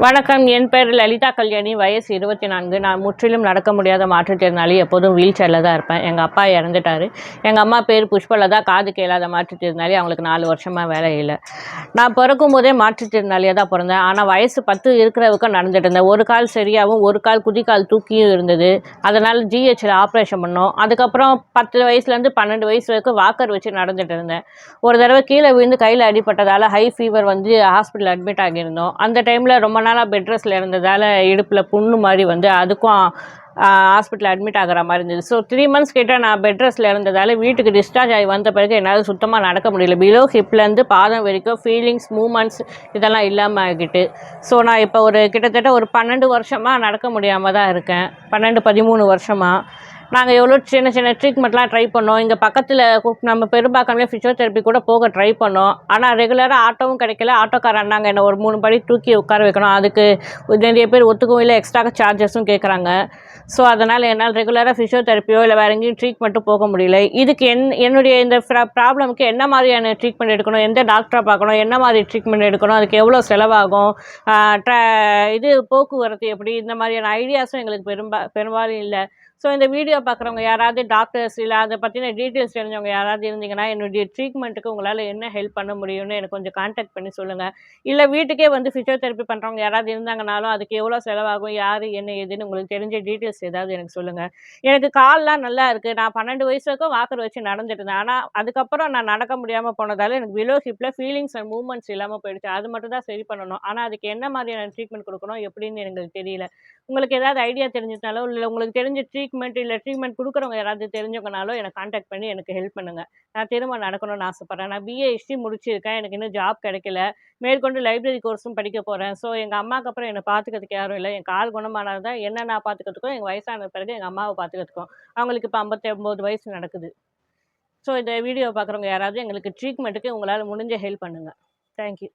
வணக்கம். என் பெயர் லலிதா கல்யாணி. வயசு இருபத்தி நான்கு. நான் முற்றிலும் நடக்க முடியாத மாற்றுத்திறனாளி எப்போதும் வீல் சேரில் தான் இருப்பேன். எங்கள் அப்பா இறந்துட்டார். எங்கள் அம்மா பேர் புஷ்பலதா காது கேளாத மாற்றுத்திறனாளி அவங்களுக்கு நாலு வருஷமாக வேலை இல்லை. நான் பிறக்கும் போதே மாற்றுத்திறனாளியாக தான் பிறந்தேன். ஆனால் வயசு பத்து இருக்கிறவுக்கும் நடந்துட்டு இருந்தேன். ஒரு கால் சரியாகவும் ஒரு கால் குதிக்கால் தூக்கியும் இருந்தது. அதனால் ஜிஹெச்சில் ஆப்ரேஷன் பண்ணோம். அதுக்கப்புறம் பத்து வயசுலேருந்து பன்னெண்டு வயசு வரைக்கும் வாக்கர் வச்சு நடந்துட்டு இருந்தேன். ஒரு தடவை கீழே விழுந்து கையில் அடிபட்டதால் ஹை ஃபீவர் வந்து ஹாஸ்பிட்டல் அட்மிட் ஆகியிருந்தோம். அந்த டைமில் ரொம்ப நாளாக பெட் ரெஸ்ட்டில் இருந்ததால் இடுப்பில் புண்ணு மாதிரி வந்து அதுக்கும் ஹாஸ்பிட்டல் அட்மிட் ஆகிற மாதிரி இருந்தது. ஸோ த்ரீ மந்த்ஸ் கிட்ட நான் பெட் ரெஸ்ட்டில் இருந்ததால் வீட்டுக்கு டிஸ்சார்ஜ் ஆகி வந்த பிறகு என்னால் சுத்தமாக நடக்க முடியல. பிலோ ஹிப்லேருந்து பாதம் வரைக்கும் ஃபீலிங்ஸ் மூமெண்ட்ஸ் இதெல்லாம் இல்லாமல் ஆகிட்டு. ஸோ நான் இப்போ ஒரு கிட்டத்தட்ட ஒரு பன்னெண்டு வருஷமாக நடக்க முடியாமல் தான் இருக்கேன். பன்னெண்டு பதிமூணு வருஷமாக நாங்கள் எவ்வளோ சின்ன சின்ன ட்ரீட்மெண்ட்லாம் ட்ரை பண்ணோம். இங்கே பக்கத்தில் நம்ம பெரும்பாக்கம்லேயே ஃபிசியோதெரப்பி கூட போக ட்ரை பண்ணோம். ஆனால் ரெகுலராக ஆட்டோவும் கிடைக்கல. ஆட்டோக்கார அண்ணாங்க என்ன ஒரு மூணு படி தூக்கி உட்கார வைக்கணும். அதுக்கு நிறைய பேர் ஒத்துக்கவும் இல்லை. எக்ஸ்ட்ரா சார்ஜஸும் கேட்குறாங்க ஸோ அதனால் என்னால் ரெகுலராக ஃபிசியோதெரப்பியோ இல்லை வேறு எங்கேயும் ட்ரீட்மெண்ட்டும் போக முடியல. இதுக்கு என் என்னுடைய இந்த ப்ராப்ளமுக்கு என்ன மாதிரியான ட்ரீட்மெண்ட் எடுக்கணும் எந்த டாக்டரை பார்க்கணும் என்ன மாதிரி ட்ரீட்மெண்ட் எடுக்கணும் அதுக்கு எவ்வளோ செலவாகும் ட்ர இது போக்குவரத்து எப்படி இந்த மாதிரியான ஐடியாஸும் எங்களுக்கு பெரும்பா பெரும்பாலும் இல்லை. ஸோ இந்த வீடியோ பார்க்குறவங்க யாராவது டாக்டர்ஸ் இல்லை அதை பற்றின டீட்டெயில்ஸ் தெரிஞ்சவங்க யாராவது இருந்தீங்கன்னா என்னுடைய ட்ரீட்மெண்ட்டுக்கு உங்களால் என்ன ஹெல்ப் பண்ண முடியும்னு எனக்கு கொஞ்சம் காண்டாக்ட் பண்ணி சொல்லுங்கள் இல்லை வீட்டுக்கே வந்து ஃபிசியோதெரப்பி பண்ணுறவங்க யாராவது இருந்தாங்கனாலும் அதுக்கு எவ்வளோ செலவாகும் யார் என்ன ஏதுன்னு உங்களுக்கு தெரிஞ்ச டீட்டெயில்ஸ் ஏதாவது எனக்கு சொல்லுங்கள் எனக்கு கால்லாம் நல்லா இருக்குது நான் பன்னெண்டு வயசு வரைக்கும் வாக்கர் வச்சு நடந்துட்டு இருந்தேன் ஆனால் அதுக்கப்புறம் நான் நடக்க முடியாமல் போனதால் எனக்கு பிலோ ஹிப்பில் ஃபீலிங்ஸ் அண்ட் மூமெண்ட்ஸ் இல்லாமல் போயிடுச்சு. அது மட்டும் தான் சரி பண்ணணும். ஆனால் அதுக்கு என்ன மாதிரியான ட்ரீட்மெண்ட் கொடுக்கணும் எப்படின்னு எங்களுக்கு தெரியல. உங்களுக்கு ஏதாவது ஐடியா தெரிஞ்சதுனாலோ இல்லை உங்களுக்கு தெரிஞ்ச ட்ரீட்மெண்ட் இல்லை ட்ரீட்மெண்ட் கொடுக்குறவங்க யாராவது தெரிஞ்சவங்கனாலும் எனக்கு காண்டாக்ட் பண்ணி எனக்கு ஹெல்ப் பண்ணுங்கள் நான் திரும்ப நடக்கணும்னு ஆசைப்பட்றேன். நான் பிஏ ஹிஸ்ட்ரி முடிச்சிருக்கேன். எனக்கு இன்னும் ஜாப் கிடைக்கல. மேற்கொண்டு லைப்ரரி கோர்ஸும் படிக்க போகிறேன் ஸோ எங்கள் அம்மாவுக்கு அப்புறம் என்னை பார்த்துக்கிறதுக்கு யாரும் இல்லை. என் கால் குணமானது தான் என்ன நான் பார்த்துக்கிறதுக்கும் எங்கள் வயசான பிறகு எங்கள் அம்மாவை பார்த்துக்கிறதுக்கும் அவங்களுக்கு இப்போ ஐம்பத்தி ஒம்பது வயசு நடக்குது. ஸோ இந்த வீடியோ பார்க்குறவங்க யாராவது எங்களுக்கு ட்ரீட்மெண்ட்டுக்கு உங்களால் முடிஞ்ச ஹெல்ப் பண்ணுங்கள் தேங்க்யூ